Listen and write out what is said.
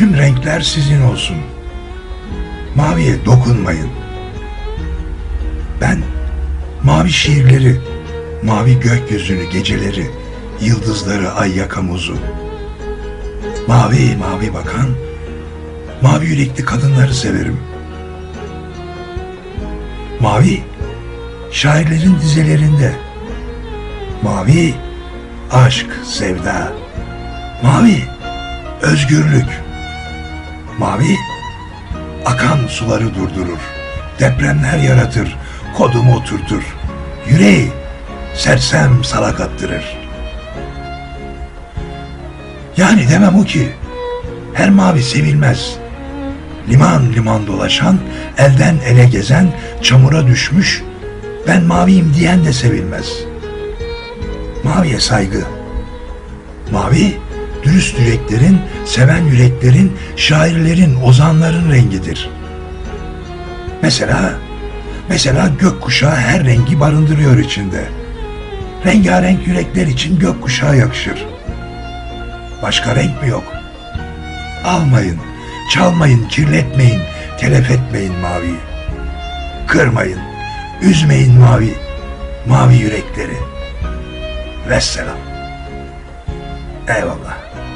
Tüm renkler sizin olsun. Maviye dokunmayın. Ben mavi şiirleri, mavi gökyüzünü, geceleri, yıldızları, ay yakamuzu, mavi mavi bakan, mavi yürekli kadınları severim. Mavi, şairlerin dizelerinde. Mavi, aşk, sevda. Mavi, özgürlük. Mavi, akan suları durdurur. Depremler yaratır, kodumu oturtur. Yüreği sersem salak attırır. Yani demem o ki, her mavi sevilmez. Liman liman dolaşan, elden ele gezen, çamura düşmüş, ben maviyim diyen de sevilmez. Maviye saygı. Mavi, dürüst yüreklerin, seven yüreklerin, şairlerin, ozanların rengidir. Mesela, mesela gökkuşağı her rengi barındırıyor içinde. Rengarenk yürekler için gökkuşağı yakışır. Başka renk mi yok? Almayın, çalmayın, kirletmeyin, telef etmeyin maviyi. Kırmayın, üzmeyin mavi, mavi yürekleri. Vesselam. Eyvallah.